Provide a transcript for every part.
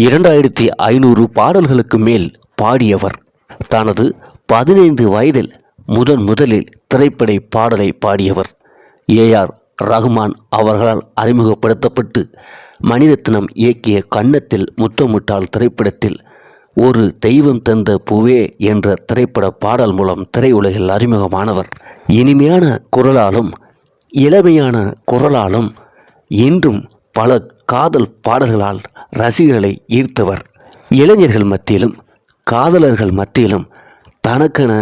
இரண்டாயிரத்தி ஐநூறு பாடல்களுக்கு மேல் பாடியவர். தனது பதினைந்து வயதில் முதன் முதலில் திரைப்பட பாடலை பாடியவர். ஏஆர் ரஹ்மான் அவர்களால் அறிமுகப்படுத்தப்பட்டு மணிரத்னம் இயக்கிய கன்னத்தில் முத்தமுட்டால் திரைப்படத்தில் ஒரு தெய்வம் தந்த பூவே என்ற திரைப்பட பாடல் மூலம் திரையுலகில் அறிமுகமானவர். இனிமையான குரலாலும் இளமையான குரலாலும் இன்றும் பல காதல் பாடல்களால் ரசிகர்களை ஈர்த்தவர். இளைஞர்கள் மத்தியிலும் காதலர்கள் மத்தியிலும் தனக்கென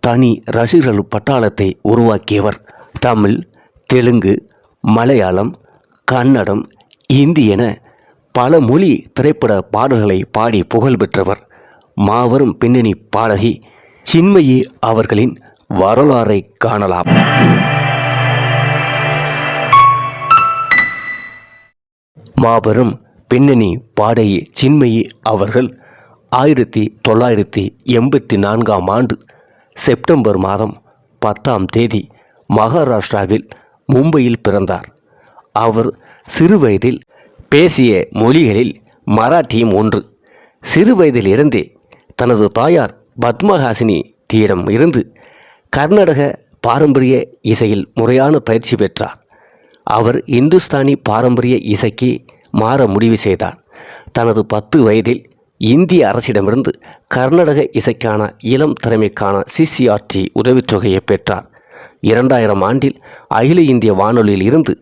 தனி ரசிகர்கள் பட்டாளத்தை உருவாக்கியவர். தமிழ் தெலுங்கு மலையாளம் கன்னடம் இந்தி என பல மொழி திரைப்பட பாடல்களை பாடி புகழ் பெற்றவர். மாபெரும் பின்னணி பாடகி சின்மயி அவர்களின் வரலாறை காணலாம். மாபெரும் பின்னணி பாடகி சின்மயி அவர்கள் ஆயிரத்தி தொள்ளாயிரத்தி எண்பத்தி நான்காம் ஆண்டு செப்டம்பர் மாதம் பத்தாம் தேதி மகாராஷ்டிராவில் மும்பையில் பிறந்தார். அவர் சிறுவயதில் பேசிய மொழிகளில் மராட்டியும் ஒன்று. சிறுவயதிலிருந்தே தனது தாயார் பத்மஹாசினி தீயிடம் இருந்து கர்நாடக பாரம்பரிய இசையில் முறையான பயிற்சி பெற்றார். அவர் இந்துஸ்தானி பாரம்பரிய இசைக்கு மாற முடிவு செய்தார். தனது பத்து வயதில் இந்திய அரசிடமிருந்து கர்நாடக இசைக்கான இளம் திறமைக்கான சிசிஆர்டி உதவித்தொகையை பெற்றார். இரண்டாயிரம் ஆண்டில் அகில இந்திய வானொலியில் இருந்து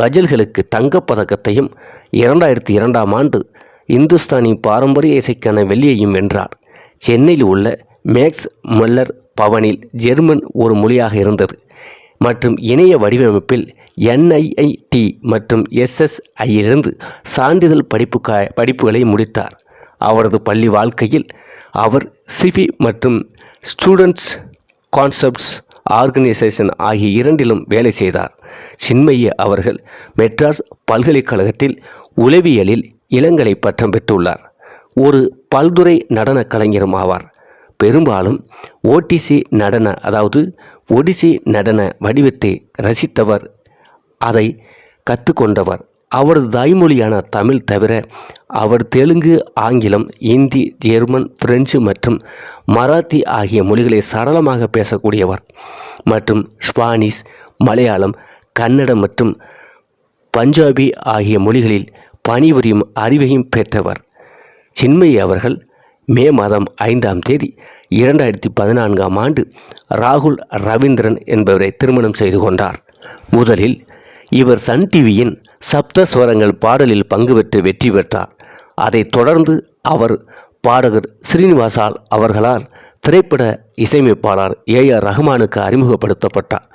கஜல்களுக்கு தங்கப்பதக்கத்தையும் இரண்டாயிரத்தி இரண்டாம் ஆண்டு இந்துஸ்தானி பாரம்பரிய இசைக்கான வெள்ளியையும் வென்றார். சென்னையில் உள்ள மேக்ஸ் மல்லர் பவனில் ஜெர்மன் ஒரு மொழியாக இருந்தது. மற்றும் இணைய வடிவமைப்பில் என்ஐஐடி மற்றும் எஸ்எஸ்ஐயிலிருந்து சான்றிதழ் படிப்புக்கா படிப்புகளை முடித்தார். அவரது பள்ளி வாழ்க்கையில் அவர் சிபி மற்றும் ஸ்டூடெண்ட்ஸ் கான்செப்ட்ஸ் ஆர்கனைசேஷன் ஆகிய இரண்டிலும் வேலை செய்தார். சின்மைய அவர்கள் மெட்ராஸ் பல்கலைக்கழகத்தில் உளவியலில் இளங்கலை பட்டம் பெற்றுள்ளார். ஒரு பல்துறை நடன கலைஞரும் ஆவார். பெரும்பாலும் ஓடிசி நடன அதாவது ஒடிசி நடன வடிவத்தை ரசித்தவர் அதை கற்றுக்கொண்டவர் அவரது தாய்மொழியான தமிழ் தவிர அவர் தெலுங்கு ஆங்கிலம் இந்தி ஜெர்மன் பிரெஞ்சு மற்றும் மராத்தி ஆகிய மொழிகளை சரளமாக பேசக்கூடியவர். மற்றும் ஸ்பானிஷ் மலையாளம் கன்னடம் மற்றும் பஞ்சாபி ஆகிய மொழிகளில் பணிபுரியும் அறிவையும் பெற்றவர். சின்மயி அவர்கள் மே மாதம் ஐந்தாம் தேதி இரண்டாயிரத்தி பதினான்காம் ஆண்டு ராகுல் ரவீந்திரன் என்பவரை திருமணம் செய்து கொண்டார். முதலில் இவர் சன் டிவியின் சப்தஸ்வரங்கள் பாடலில் பங்கு பெற்று வெற்றி பெற்றார். அதைத் தொடர்ந்து அவர் பாடகர் ஸ்ரீனிவாசால் அவர்களால் திரைப்பட இசையமைப்பாளர் ஏ. ஆர். ரஹ்மானுக்கு அறிமுகப்படுத்தப்பட்டார்.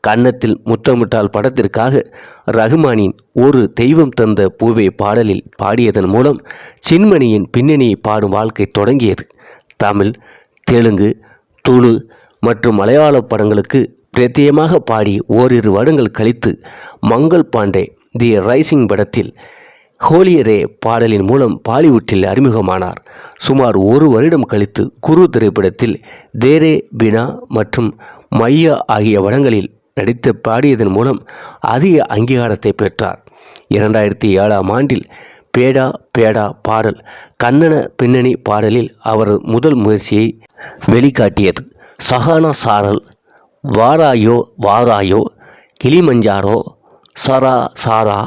கன்னத்தில் முத்தமிட்டால் படத்திற்காக ரஹ்மானின் ஒரு தெய்வம் தந்த பூவை பாடலில் பாடியதன் மூலம் சின்மணியின் பின்னணியை பாடும் வாழ்க்கை தொடங்கியது. தமிழ் தெலுங்கு துளு மற்றும் மலையாள படங்களுக்கு பிரத்தியமாக பாடி ஓரிரு வருடங்கள் கழித்து மங்கள் பாண்டே தி ரைசிங் படத்தில் ஹோலியரே பாடலின் மூலம் பாலிவுட்டில் அறிமுகமானார். சுமார் ஒரு வருடம் கழித்து குரு திரைப்படத்தில் தேரே பினா மற்றும் மையா ஆகிய வடங்களில் நடித்து பாடியதன் மூலம் அதிக அங்கீகாரத்தை பெற்றார். இரண்டாயிரத்தி ஏழாம் ஆண்டில் பேடா பேடா பாடல் கன்னட பின்னணி பாடலில் அவர் முதல் முயற்சியை வெளிக்காட்டியது. சஹானா சாரல் வாராயோ வாராயோ கிளிமஞ்சாரோ சரா சாரா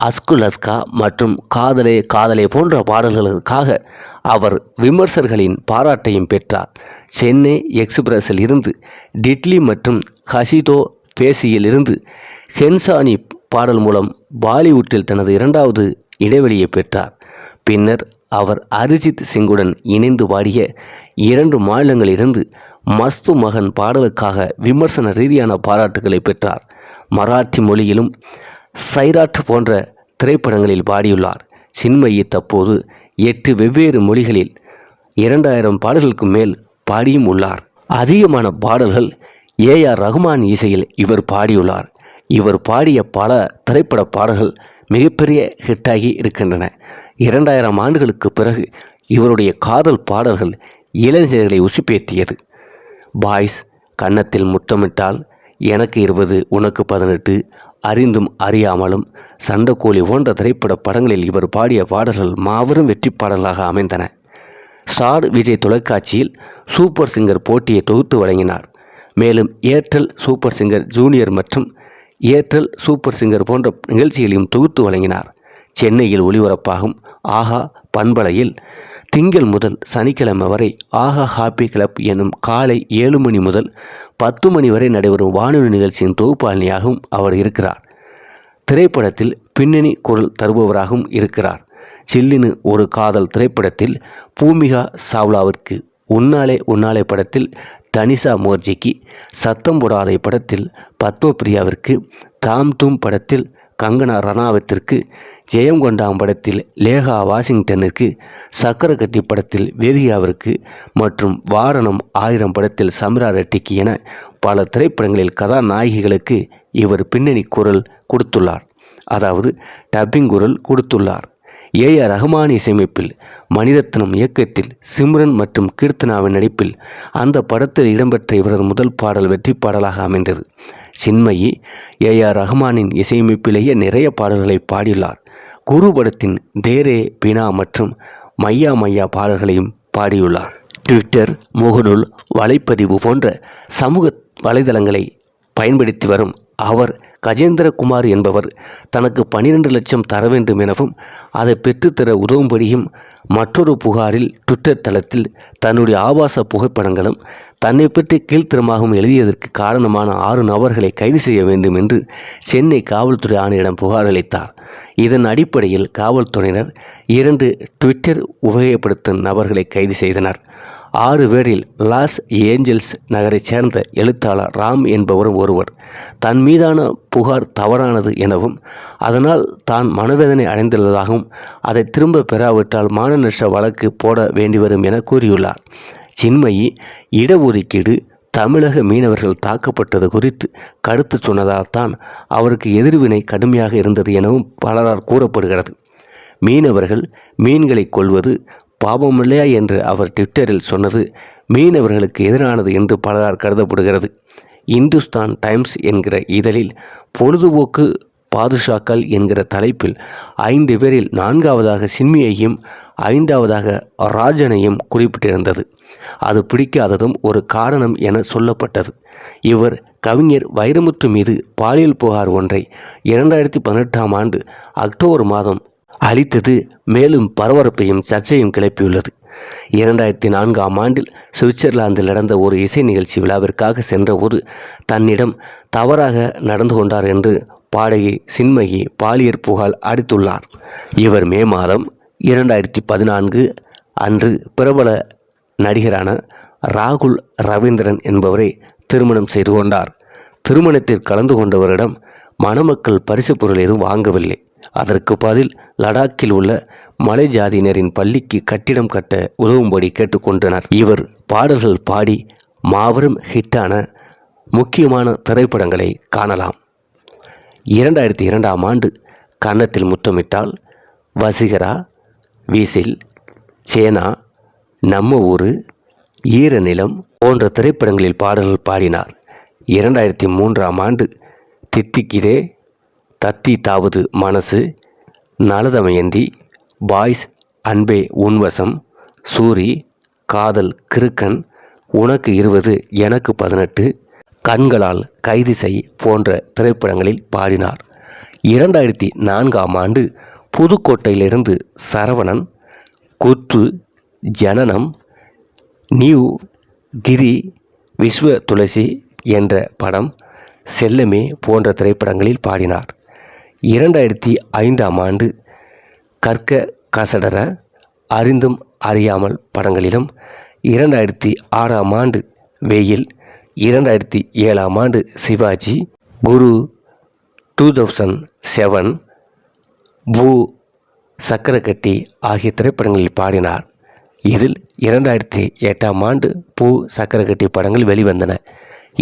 அஸ்குலஸ்கா மற்றும் காதலே காதலே போன்ற பாடல்களுக்காக அவர் விமர்சகர்களின் பாராட்டையும் பெற்றார். சென்னை எக்ஸ்பிரஸில் இருந்து டிட்லி மற்றும் ஹசிதோ பேசியில் இருந்து ஹென்சானி பாடல் மூலம் பாலிவுட்டில் தனது இரண்டாவது இடைவெளியை பெற்றார். பின்னர் அவர் அரிஜித் சிங்குடன் இணைந்து பாடிய இரண்டு மாநிலங்களிலிருந்து மஸ்து மகன் பாடலுக்காக விமர்சன ரீதியான பாராட்டுகளை பெற்றார். மராத்தி மொழியிலும் சைராட் போன்ற திரைப்படங்களில் பாடியுள்ளார். சின்மயி தற்போது எட்டு வெவ்வேறு மொழிகளில் இரண்டாயிரம் பாடல்களுக்கு மேல் பாடியும் உள்ளார். அதிகமான பாடல்கள் ஏ ஆர் ரஹ்மான் இசையில் இவர் பாடியுள்ளார். இவர் பாடிய பல திரைப்பட பாடல்கள் மிகப்பெரிய ஹிட்டாகி இருக்கின்றன. இரண்டாயிரம் ஆண்டுகளுக்கு பிறகு இவருடைய காதல் பாடல்கள் இளைஞர்களை உசுப்பேற்றியது. பாய்ஸ் கன்னத்தில் முத்தமிட்டால் எனக்கு இருபது உனக்கு பதினெட்டு அறிந்தும் அறியாமலும் சண்டக்கோழி போன்ற திரைப்பட படங்களில் இவர் பாடிய பாடல்கள் மாபெரும் வெற்றி பாடல்களாக அமைந்தன. ஸ்டார் விஜய் தொலைக்காட்சியில் சூப்பர் சிங்கர் போட்டியை தொகுத்து வழங்கினார். மேலும் ஏர்டெல் சூப்பர் சிங்கர் ஜூனியர் மற்றும் ஏர்டெல் சூப்பர் சிங்கர் போன்ற நிகழ்ச்சிகளையும் தொகுத்து வழங்கினார். சென்னையில் ஒளிபரப்பாகும் ஆஹா பண்பலையில் திங்கள் முதல் சனிக்கிழமை வரை ஆஹா ஹாப்பி கிளப் எனும் காலை ஏழு மணி முதல் பத்து மணி வரை நடைபெறும் வானொலி நிகழ்ச்சியின் தொகுப்பாளினியாகவும் அவர் இருக்கிறார். திரைப்படத்தில் பின்னணி குரல் தருபவராகவும் இருக்கிறார். சில்லினு ஒரு காதல் திரைப்படத்தில் பூமிகா சாவ்லாவிற்கு உன்னாலே உன்னாலே படத்தில் தனிஷா மோர்ஜிக்கு சத்தம் போடாதை படத்தில் பத்மபிரியாவிற்கு தாம் தூம் படத்தில் கங்கனா ரணாவத்திற்கு ஜெயம் கொண்டாம் படத்தில் லேகா வாஷிங்டனுக்கு சக்கரகட்டி படத்தில் வேதியாவிற்கு மற்றும் வாரணம் ஆயிரம் படத்தில் சமிரா ரெட்டிக்கு என பல திரைப்படங்களில் கதாநாயகிகளுக்கு இவர் பின்னணி குரல் கொடுத்துள்ளார். அதாவது டப்பிங் குரல் கொடுத்துள்ளார். ஏ ஆர் ரஹ்மான் இசையமைப்பில் மணிரத்னம் இயக்கத்தில் சிம்ரன் மற்றும் கீர்த்தனாவின் நடிப்பில் அந்த படத்தில் இடம்பெற்ற இவரது முதல் பாடல் வெற்றி பாடலாக அமைந்தது. சின்மயி ஏ ஆர் ரஹ்மானின் இசையமைப்பிலேயே நிறைய பாடல்களை பாடியுள்ளார். குரு படத்தின் தேரே பினா மற்றும் மையா மையா பாடல்களையும் பாடியுள்ளார். ட்விட்டர் முகநூல் வலைப்பதிவு போன்ற சமூக வலைதளங்களை பயன்படுத்தி வரும் அவர் கஜேந்திரகுமார் என்பவர் தனக்கு பனிரெண்டு லட்சம் தர வேண்டும் எனவும் அதை பெற்றுத்தர உதவும்படியும் மற்றொரு புகாரில் ட்விட்டர் தளத்தில் தன்னுடைய ஆபாச புகைப்படங்களும் தன்னை பற்றி கீழ்த்தரமாகவும் எழுதியதற்கு காரணமான ஆறு நபர்களை கைது செய்ய வேண்டும் என்று சென்னை காவல்துறை ஆணையரிடம் புகார் அளித்தார். இதன் அடிப்படையில் காவல்துறையினர் இரண்டு ட்விட்டர் உபயோகப்படுத்தும் நபர்களை கைது செய்தனர். ஆறு பேரில் லாஸ் ஏஞ்சல்ஸ் நகரைச் சேர்ந்த எழுத்தாளர் ராம் என்பவரும் ஒருவர். தன் மீதான புகார் தவறானது எனவும் அதனால் தான் மனவேதனை அடைந்துள்ளதாகவும் அதை திரும்ப பெறாவிட்டால் மானநஷ்ட வழக்கு போட வேண்டிவரும் என கூறியுள்ளார். சின்மயி இடஒதுக்கீடு தமிழக மீனவர்கள் தாக்கப்பட்டது குறித்து கருத்து சொன்னதால் தான் அவருக்கு எதிர்வினை கடுமையாக இருந்தது எனவும் பலரால் கூறப்படுகிறது. மீனவர்கள் மீன்களை கொள்வது பாபமில்லையா என்று அவர் ட்விட்டரில் சொன்னது மீனவர்களுக்கு எதிரானது என்று பலரால் கருதப்படுகிறது. இந்துஸ்தான் டைம்ஸ் என்கிற இதழில் பொழுதுபோக்கு பாதுஷாக்கள் என்கிற தலைப்பில் ஐந்து பேரில் நான்காவதாக சின்மியையும் ஐந்தாவதாக ராஜனையும் குறிப்பிட்டிருந்தது. அது பிடிக்காததும் ஒரு காரணம் என சொல்லப்பட்டது. இவர் கவிஞர் வைரமுத்து மீது பாலியல் புகார் ஒன்றை இரண்டாயிரத்தி பதினெட்டாம் ஆண்டு அக்டோபர் மாதம் அளித்தது மேலும் பரபரப்பையும் சர்ச்சையும் கிளப்பியுள்ளது. இரண்டாயிரத்தி நான்காம் ஆண்டில் சுவிட்சர்லாந்தில் நடந்த ஒரு இசை நிகழ்ச்சி விழாவிற்காக சென்றபோது தன்னிடம் தவறாக நடந்து கொண்டார் என்று பாடகி சின்மகி பாலியர் புகார் அடித்துள்ளார். இவர் மே மாதம் இரண்டாயிரத்தி பதினான்கு அன்று பிரபல நடிகரான ராகுல் ரவீந்திரன் என்பவரை திருமணம் செய்து கொண்டார். திருமணத்தில் கலந்து கொண்டவரிடம் மணமக்கள் பரிசு பொருள் எதுவும் வாங்கவில்லை. அதற்கு பதில் லடாக்கில் உள்ள மலை ஜாதியினரின் பள்ளிக்கு கட்டிடம் கட்ட உதவும்படி கேட்டுக்கொண்டனர் இவர் பாடல்கள் பாடி மாபெரும் ஹிட்டான முக்கியமான திரைப்படங்களை காணலாம். இரண்டாயிரத்தி இரண்டாம் ஆண்டு கன்னத்தில் முத்தமிட்டால் வசிகரா வீசில் சேனா நம்ம ஊரு ஈரநிலம் போன்ற திரைப்படங்களில் பாடல்கள் பாடினார். இரண்டாயிரத்தி மூன்றாம் ஆண்டு தித்திக்கிதே தத்தி தாவது மனசு நலதமயந்தி பாய்ஸ் அன்பே உன்வசம் சூரி காதல் கிறுக்கன் உனக்கு இருபது எனக்கு பதினெட்டு கண்களால் கைது செய் போன்ற திரைப்படங்களில் பாடினார். இரண்டாயிரத்தி நான்காம் ஆண்டு புதுக்கோட்டையிலிருந்து சரவணன் குத்து ஜனனம் நியூ கிரி விஸ்வ துளசி என்ற படம் செல்லமே போன்ற திரைப்படங்களில் பாடினார். இரண்டாயிரத்தி ஐந்தாம் ஆண்டு கற்க கசடர அறிந்தும் அறியாமல் படங்களிலும் இரண்டாயிரத்தி ஆறாம் ஆண்டு வெயில் இரண்டாயிரத்தி ஏழாம் ஆண்டு Sivaji Guru two thousand seven Poo Sakkarakatti ஆகிய திரைப்படங்களில் பாடினார். இதில் இரண்டாயிரத்தி எட்டாம் ஆண்டு பூ சக்கரக்கட்டி படங்கள் வெளிவந்தன.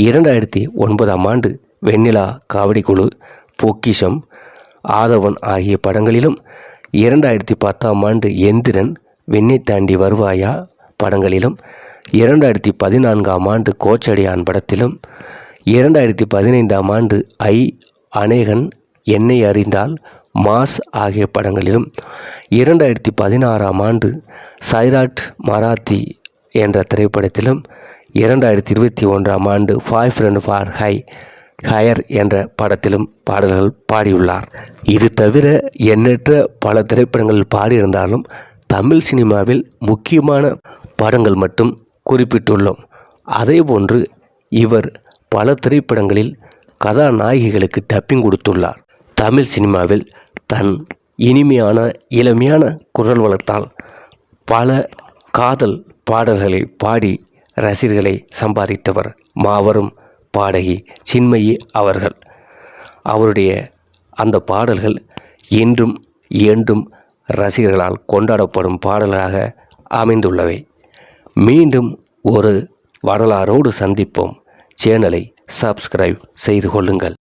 இரண்டாயிரத்தி ஒன்பதாம் ஆண்டு வெண்ணிலா காவடி குழு பொக்கிஷம் ஆதவன் ஆகிய படங்களிலும் இரண்டாயிரத்தி பத்தாம் ஆண்டு எந்திரன் வெண்ணை தாண்டி வருவாயா? படங்களிலும் இரண்டாயிரத்தி பதினான்காம் ஆண்டு கோச்சடியான் படத்திலும் இரண்டாயிரத்தி பதினைந்தாம் ஆண்டு ஐ. அநேகன் என்னை அறிந்தால் மாஸ் ஆகிய படங்களிலும் இரண்டாயிரத்தி பதினாறாம் ஆண்டு சைராட் மராத்தி என்ற திரைப்படத்திலும் இரண்டாயிரத்தி இருபத்தி ஒன்றாம் ஆண்டு boy friend for hi hire என்ற படத்திலும் பாடல்கள் பாடியுள்ளார். இது தவிர எண்ணற்ற பல திரைப்படங்களில் பாடியிருந்தாலும் தமிழ் சினிமாவில் முக்கியமான படங்கள் மட்டும் குறிப்பிட்டுள்ளோம். அதேபோன்று இவர் பல திரைப்படங்களில் கதாநாயகிகளுக்கு டப்பிங் கொடுத்துள்ளார். தமிழ் சினிமாவில் தன் இனிமையான இளமையான குரல் வளத்தால் பல காதல் பாடல்களை பாடி ரசிகர்களை சம்பாதித்தவர் மாபெரும் பாடகி சின்மயி அவர்கள். அவருடைய அந்த பாடல்கள் இன்றும் என்றும் ரசிகர்களால் கொண்டாடப்படும் பாடலாக அமைந்துள்ளவை. மீண்டும் ஒரு வரலாறோடு சந்திப்போம். சேனலை சப்ஸ்கிரைப் செய்து கொள்ளுங்கள்.